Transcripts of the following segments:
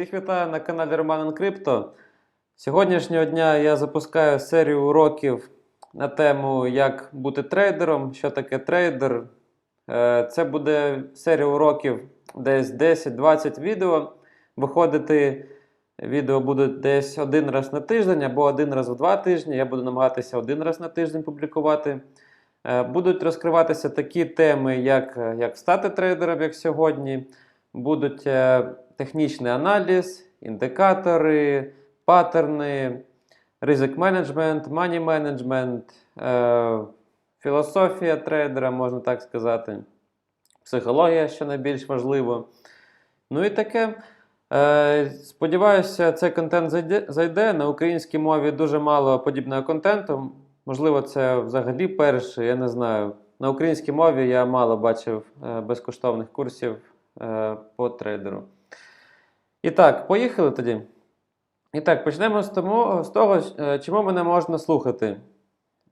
Всіх вітаю на каналі Роман Крипто. Сьогоднішнього дня я запускаю серію уроків на тему, як бути трейдером, що таке трейдер. Е, Це буде серія уроків десь 10-20 відео. Виходити відео будуть десь один раз на тиждень або один раз в два тижні. Я буду намагатися один раз на тиждень публікувати. Е, Будуть розкриватися такі теми, як, як стати трейдером, як сьогодні. Будуть е, технічний аналіз, індикатори, паттерни, ризик менеджмент, мані менеджмент, філософія трейдера, можна так сказати, психологія, що найбільш важливо. Ну і таке. Е, Сподіваюся, цей контент зайде, зайде. На українській мові дуже мало подібного контенту. Можливо, це взагалі перший, я не знаю. На українській мові я мало бачив е, безкоштовних курсів е, по трейдеру. І так, поїхали тоді. І так, почнемо з, тому, з того, е, чому мене можна слухати.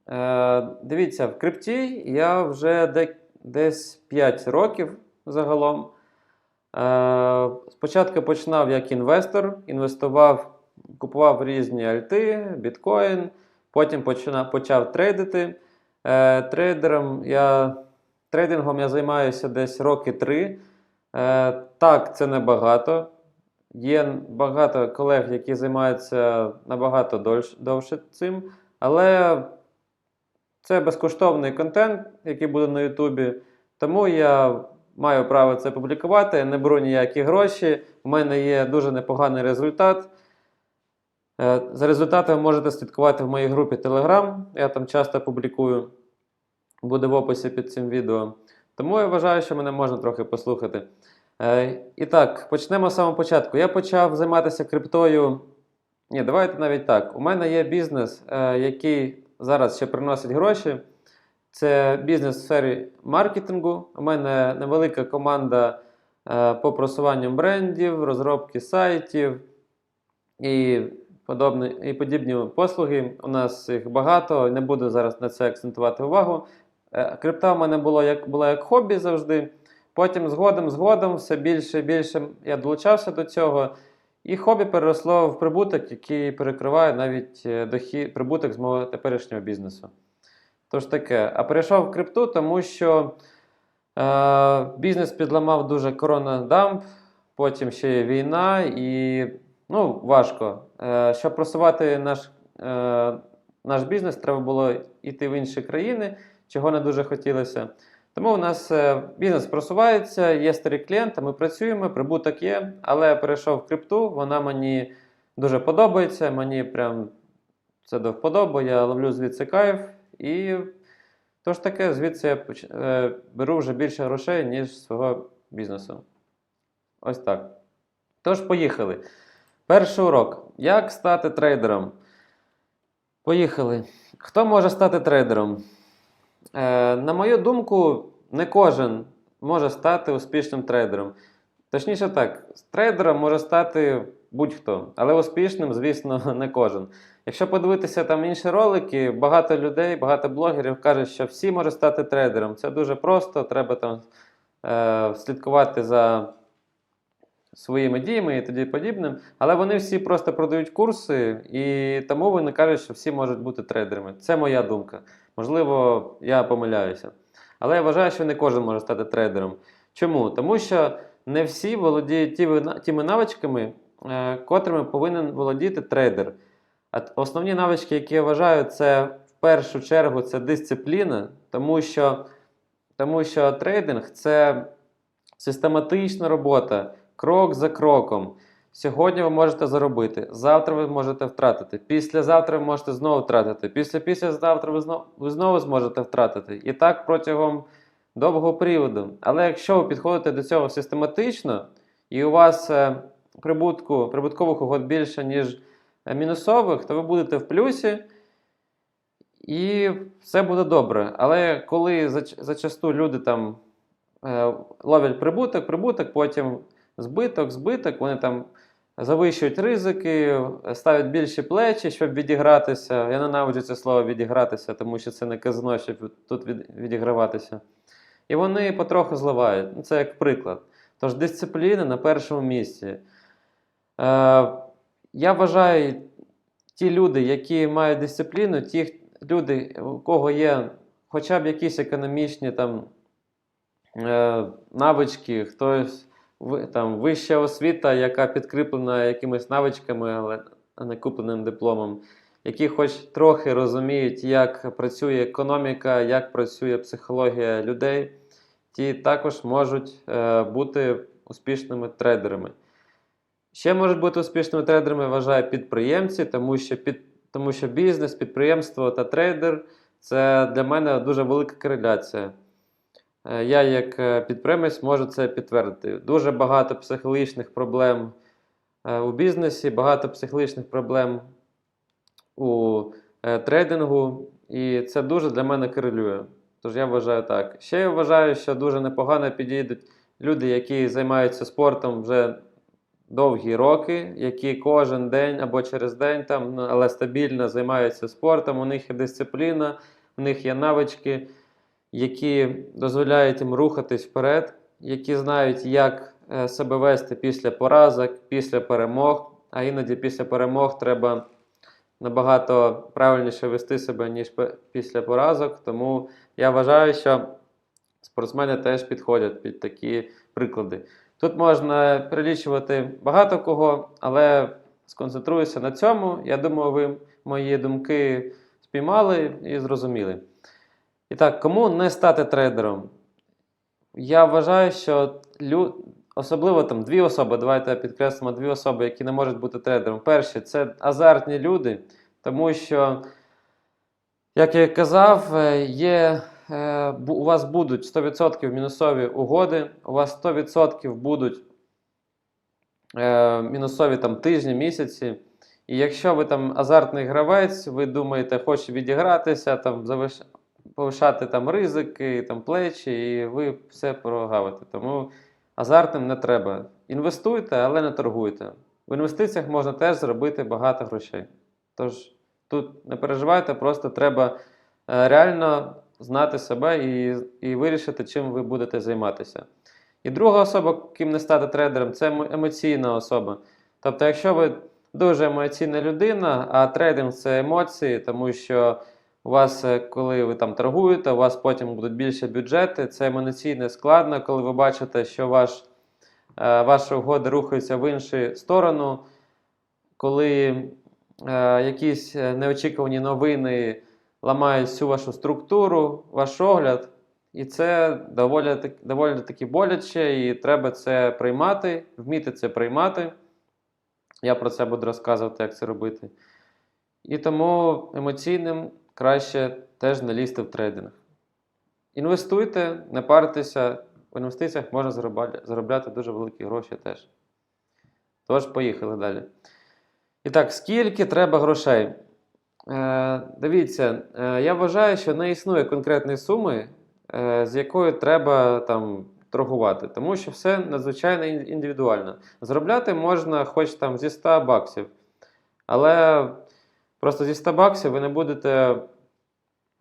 Е, дивіться, в крипті я вже де, десь 5 років загалом. Е, спочатку починав як інвестор, інвестував, купував різні альти, біткоін, потім починав, почав трейдити. Е, трейдером я, трейдингом я займаюся десь роки три. Е, так, це небагато. Є багато колег, які займаються набагато довше цим, але це безкоштовний контент, який буде на Ютубі. Тому я маю право це публікувати, не беру ніякі гроші. У мене є дуже непоганий результат. Е, За результатами можете слідкувати в моїй групі Telegram. Я там часто публікую. Буде в описі під цим відео. Тому я вважаю, що мене можна трохи послухати. Е, І так, почнемо з самого початку. Я почав займатися криптою. Ні, давайте навіть так. У мене є бізнес, е, який зараз ще приносить гроші. Це бізнес в сфері маркетингу. У мене невелика команда е, по просуванню брендів, розробки сайтів і, подобні, і подібні послуги. У нас їх багато, не буду зараз на це акцентувати увагу. Крипта в мене було як, була як хобі завжди. Потім згодом, згодом, все більше і більше я долучався до цього. І хобі переросло в прибуток, який перекриває навіть е, дохід, прибуток з мого теперішнього бізнесу. Тож таке. А перейшов в крипту, тому що е, бізнес підламав дуже коронадамп, потім ще є війна, і ну, важко. Е, щоб просувати наш, е, наш бізнес, треба було йти в інші країни, чого не дуже хотілося. Тому у нас е, бізнес просувається, є старі клієнти, ми працюємо, прибуток є, але я перейшов в крипту, вона мені дуже подобається, мені прям це до вподоби, я ловлю звідси кайф. І тож таке, звідси я е, беру вже більше грошей, ніж свого бізнесу. Ось так. Тож, поїхали. Перший урок. Як стати трейдером? Поїхали. Хто може стати трейдером? Е, на мою думку, не кожен може стати успішним трейдером. Точніше так, трейдером може стати будь-хто, але успішним, звісно, не кожен. Якщо подивитися там інші ролики, багато людей, багато блогерів кажуть, що всі можуть стати трейдером. Це дуже просто, треба там е, слідкувати за своїми діями і тоді подібним. Але вони всі просто продають курси, і тому вони кажуть, що всі можуть бути трейдерами. Це моя думка. Можливо, я помиляюся. Але я вважаю, що не кожен може стати трейдером. Чому? Тому що не всі володіють тими навичками, е, котрими повинен володіти трейдер. Основні навички, які я вважаю, це в першу чергу це дисципліна, тому що, тому що трейдинг це систематична робота, крок за кроком. Сьогодні ви можете заробити, завтра ви можете втратити, післязавтра ви можете знову втратити, після післязавтра ви знову, ви знову зможете втратити. І так протягом довгого періоду. Але якщо ви підходите до цього систематично, і у вас е, прибутку, прибуткових угод більше, ніж е, мінусових, то ви будете в плюсі, і все буде добре. Але коли зач- зачасту люди там е, ловлять прибуток, прибуток, потім збиток, збиток, вони там завищують ризики, ставлять більші плечі, щоб відігратися. Я ненавиджу це слово відігратися, тому що це не казино, щоб тут відіграватися. І вони потроху зливають. Ну, Це як приклад. Тож дисципліна на першому місці. Е, я вважаю, ті люди, які мають дисципліну, ті люди, у кого є хоча б якісь економічні там, е, навички, хтось там, вища освіта, яка підкріплена якимись навичками, але не купленим дипломом, які хоч трохи розуміють, як працює економіка, як працює психологія людей, ті також можуть е, бути успішними трейдерами. Ще можуть бути успішними трейдерами, вважаю, підприємці, тому що, під, тому що бізнес, підприємство та трейдер це для мене дуже велика кореляція. Е, Я, як е, підприємець, можу це підтвердити. Дуже багато психологічних проблем е, у бізнесі, багато психологічних проблем у трейдингу, і це дуже для мене корелює. Тож я вважаю так. Ще я вважаю, що дуже непогано підійдуть люди, які займаються спортом вже довгі роки, які кожен день або через день, там, ну, але стабільно займаються спортом, у них є дисципліна, у них є навички, які дозволяють їм рухатись вперед, які знають, як е, себе вести після поразок, після перемог. А іноді після перемог треба набагато правильніше вести себе, ніж після поразок. Тому я вважаю, що спортсмени теж підходять під такі приклади. Тут можна перелічувати багато кого, але сконцентруюся на цьому. Я думаю, ви мої думки спіймали і зрозуміли. І так, кому не стати трейдером? Я вважаю, що лю... особливо там дві особи, давайте підкреслимо дві особи, які не можуть бути трейдером. Перші це азартні люди, тому що, як я казав, е, є, е, у вас будуть 100% мінусові угоди, у вас 100% будуть е, мінусові там, тижні, місяці. І якщо ви там азартний гравець, ви думаєте, хоче відігратися, там, завиш... повишати там, ризики, там, плечі, і ви все прогавите. Тому азартним не треба. Інвестуйте, але не торгуйте. В інвестиціях можна теж зробити багато грошей. Тож тут не переживайте, просто треба е, реально знати себе і, і вирішити, чим ви будете займатися. І друга особа, ким не стати трейдером, це емоційна особа. Тобто, якщо ви дуже емоційна людина, а трейдинг це емоції, тому що у вас, е, коли ви там торгуєте, у вас потім будуть більше бюджети, це емоційно складно, коли ви бачите, що ваш, е, ваша угода рухається в іншу сторону, коли е, якісь е, неочікувані новини ламають всю вашу структуру, ваш огляд. І це доволі, доволі таки боляче, і треба це приймати, вміти це приймати. Я про це буду розказувати, як це робити. І тому емоційним краще теж не лізти в трейдинг. Інвестуйте, не паритеся. В інвестиціях можна заробляти дуже великі гроші теж. Тож, поїхали далі. І так, скільки треба грошей? Е, дивіться, е, я вважаю, що не існує конкретної суми, е, з якою треба там торгувати, тому що все надзвичайно індивідуально. Заробляти можна хоч там зі 100 баксів, але просто зі 100 баксів ви не будете.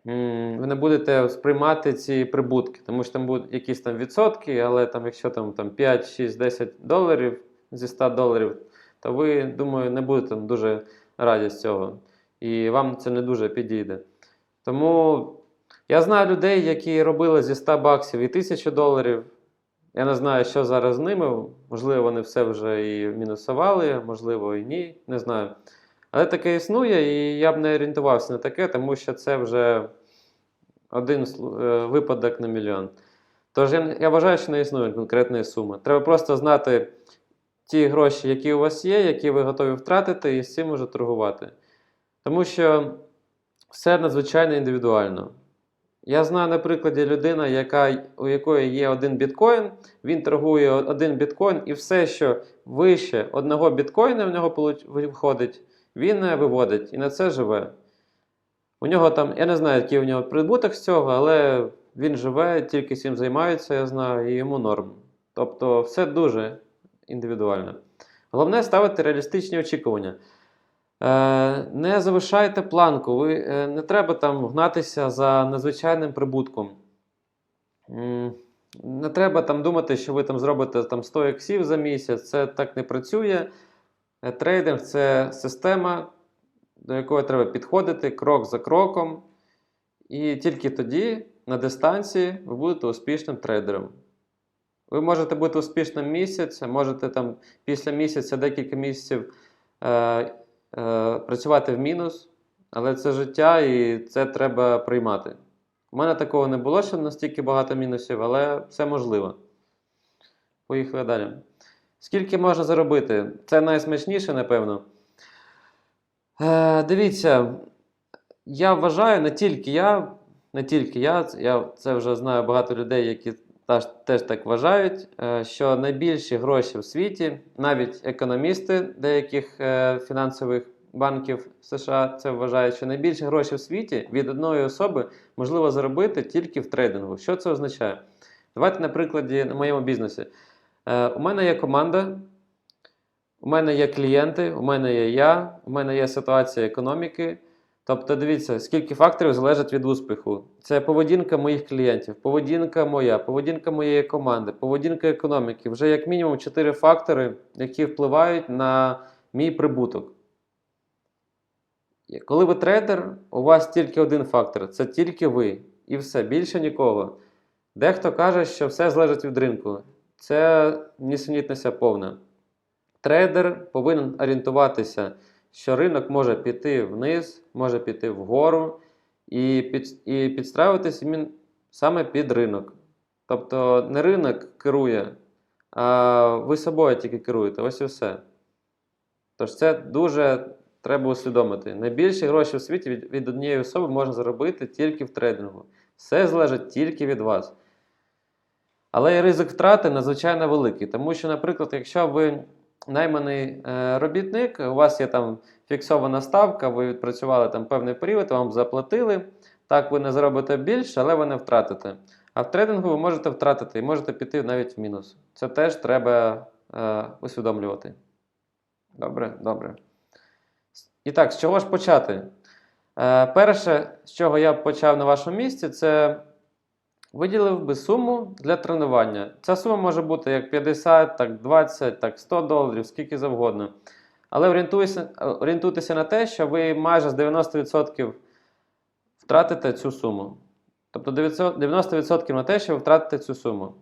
Ви не будете сприймати ці прибутки, тому що там будуть якісь там відсотки, але там, якщо там, там 5, 6, 10 доларів зі 100 доларів, то ви, думаю, не будете там дуже раді з цього. І вам це не дуже підійде. Тому я знаю людей, які робили зі 100 баксів і 1000 доларів. Я не знаю, що зараз з ними. Можливо, вони все вже і мінусували, можливо, і ні. Не знаю. Але таке існує, і я б не орієнтувався на таке, тому що це вже один е, випадок на мільйон. Тож я, я вважаю, що не існує конкретної суми. Треба просто знати ті гроші, які у вас є, які ви готові втратити, і з цим вже торгувати. Тому що все надзвичайно індивідуально. Я знаю на прикладі людина, яка, у якої є один біткоін, він торгує один біткоін, і все, що вище одного біткоїна в нього виходить, він виводить і на це живе. У нього там, я не знаю, який у нього прибуток з цього, але він живе, тільки цим займається, я знаю, і йому норм. Тобто все дуже індивідуально. Головне ставити реалістичні очікування. Е, не завишайте планку, ви, е, не треба там гнатися за надзвичайним прибутком. Не треба там думати, що ви там зробите там 100 іксів за місяць, це так не працює. Е, Трейдинг це система, до якої треба підходити крок за кроком. І тільки тоді, на дистанції, ви будете успішним трейдером. Ви можете бути успішним місяць, можете там після місяця, декілька місяців е, е, працювати в мінус, але це життя і це треба приймати. У мене такого не було, що настільки багато мінусів, але все можливо. Поїхали далі. Скільки можна заробити? Це найсмачніше, напевно. Е, дивіться, я вважаю, не тільки я, не тільки я, я це вже знаю багато людей, які теж, теж так вважають, е, що найбільші гроші в світі, навіть економісти деяких е, фінансових банків США це вважають, що найбільші гроші в світі від одної особи можливо заробити тільки в трейдингу. Що це означає? Давайте на прикладі на моєму бізнесі. Е, у мене є команда, у мене є клієнти, у мене є я, у мене є ситуація економіки. Тобто, дивіться, скільки факторів залежить від успіху. Це поведінка моїх клієнтів, поведінка моя, поведінка моєї команди, поведінка економіки. Вже як мінімум 4 фактори, які впливають на мій прибуток. Коли ви трейдер, у вас тільки один фактор це тільки ви. І все, більше нікого. Дехто каже, що все залежить від ринку. Це нісенітниця повна. Трейдер повинен орієнтуватися, що ринок може піти вниз, може піти вгору, і, під, і підстраюватися він саме під ринок. Тобто не ринок керує, а ви собою тільки керуєте. Ось і все. Тож це дуже треба усвідомити. Найбільші гроші у світі від, від однієї особи можна заробити тільки в трейдингу. Все залежить тільки від вас. Але і ризик втрати надзвичайно великий. Тому що, наприклад, якщо ви найманий е, робітник, у вас є там фіксована ставка, ви відпрацювали там певний період, вам заплатили. Так, ви не заробите більше, але ви не втратите. А в трейдингу ви можете втратити і можете піти навіть в мінус. Це теж треба е, усвідомлювати. Добре, добре. І так, з чого ж почати? Е, перше, з чого я почав на вашому місці, це виділив би суму для тренування. Ця сума може бути як 50, так 20, так 100 доларів, скільки завгодно. Але орієнтуйтеся, орієнтуйтеся на те, що ви майже з 90% втратите цю суму. Тобто 90% на те, що ви втратите цю суму.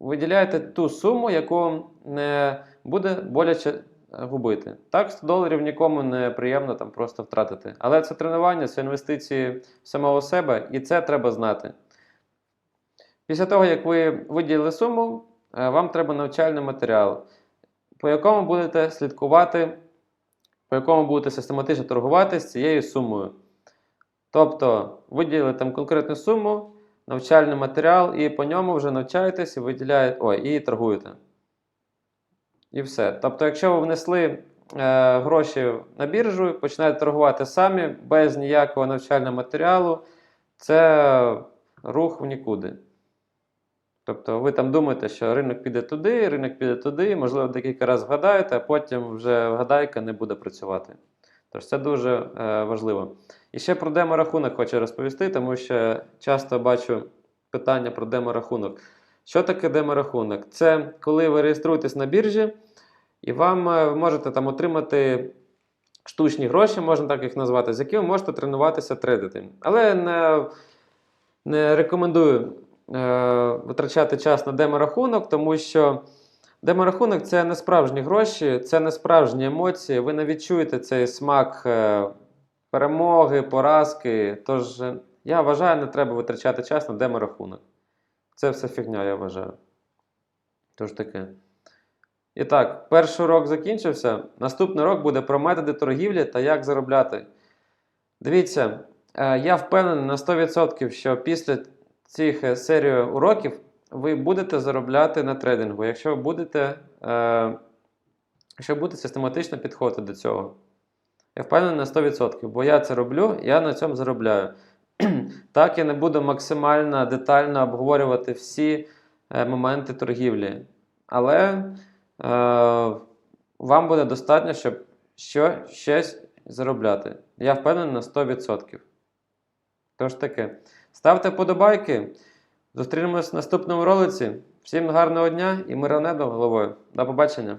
Виділяєте ту суму, яку не буде боляче губити. Так, 100 доларів нікому не приємно там просто втратити. Але це тренування, це інвестиції в самого себе, і це треба знати. Після того, як ви виділили суму, е, вам треба навчальний матеріал, по якому будете слідкувати, по якому будете систематично торгувати з цією сумою. Тобто, виділили там конкретну суму, навчальний матеріал, і по ньому вже навчаєтесь і виділяєте, ой, і торгуєте. І все. Тобто, якщо ви внесли е, гроші на біржу, починаєте торгувати самі без ніякого навчального матеріалу, це рух в нікуди. Тобто ви там думаєте, що ринок піде туди, ринок піде туди, можливо, декілька разів вгадаєте, а потім вже вгадайка не буде працювати. Тож це дуже е, важливо. І ще про деморахунок хочу розповісти, тому що часто бачу питання про деморахунок. Що таке деморахунок? Це коли ви реєструєтесь на біржі, і вам е, можете там отримати штучні гроші, можна так їх назвати, з якими ви можете тренуватися трейдити. Але не, не рекомендую витрачати час на деморахунок, тому що деморахунок це не справжні гроші, це не справжні емоції. Ви не відчуєте цей смак е, перемоги, поразки. Тож е, я вважаю, не треба витрачати час на деморахунок. Це все фігня, я вважаю. Тож таке. І так, перший урок закінчився. Наступний урок буде про методи торгівлі та як заробляти. Дивіться, е, я впевнений на 100%, що після цих е, серії уроків ви будете заробляти на трейдингу, якщо будете, е, якщо будете систематично підходити до цього. Я впевнений на 100%, бо я це роблю, я на цьому заробляю. Так, я не буду максимально детально обговорювати всі е, моменти торгівлі. Але е, вам буде достатньо, щоб що, щось заробляти. Я впевнений на 100%. Тож таке. Ставте подобайки. Зустрінемось в наступному ролиці. Всім гарного дня і мирного неба головою. До побачення!